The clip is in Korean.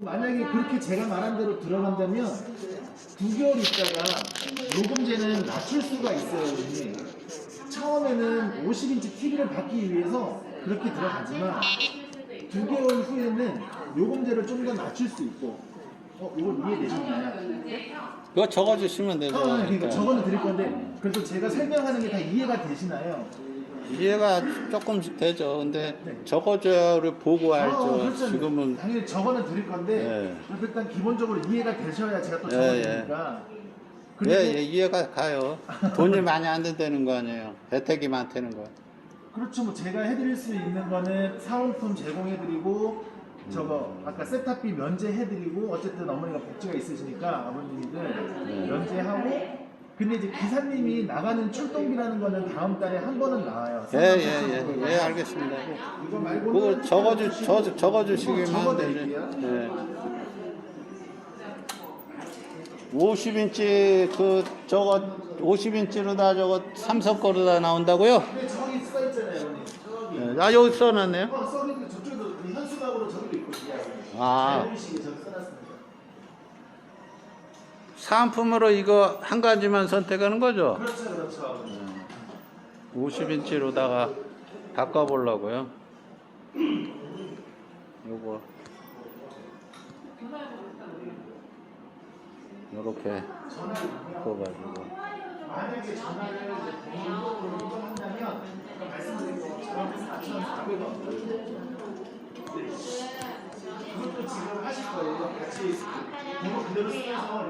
만약에 그렇게 제가 말한 대로 들어간다면 9개월 있다가 요금제는 낮출 수가 있어요. 이미. 처음에는 50인치 TV를 받기 위해서 그렇게 들어가지만 9개월 후에는 요금제를 좀 더 낮출 수 있고 어, 이걸 이해되시나요? 그거 적어주시면 되죠. 아, 그러니까 저거는 드릴 건데 그래서 제가 설명하는 게 다 이해가 되시나요? 이해가 조금씩 되죠. 근데 네. 적어줘를 보고 알죠. 아, 그렇죠. 지금은 당연히 저거는 드릴 건데 예. 그래도 일단 기본적으로 이해가 되셔야 제가 또 예, 적어드리니까 예, 예, 이해가 가요. 돈이 많이 안 든다는 거 아니에요. 혜택이 많다는 거. 그렇죠. 뭐 제가 해드릴 수 있는 거는 사은품 제공해드리고 저거 아까 세탁비 면제해드리고 어쨌든 어머니가 복지가 있으시니까 아버님들 네. 면제하고 근데 이제 기사님이 나가는 출동비라는 거는 다음 달에 한 번은 나와요. 예, 예, 예, 예, 알겠습니다. 이거 말고 그거 적어주, 저, 적어주시기만 적어드릴게요. 되죠. 예. 50인치 그 저거 50인치로 다 저거 삼성 거로 다 나온다고요? 근데 저기 써 있잖아요, 어머니. 저기. 예. 아 여기 써놨네요. 어, 써있는 저쪽에도 그 현수막으로 저기도 있고 아. 써놨습니다. 사은품으로 이거 한 가지만 선택하는 거죠? 그렇죠, 그렇죠. 50인치로다가 바꿔보려고요. 요거 요렇게 바꿔가지고 만약에 전화를 이제 이동한다면 아까 말씀드린 것처럼 4,400원. 好大家好我是周浩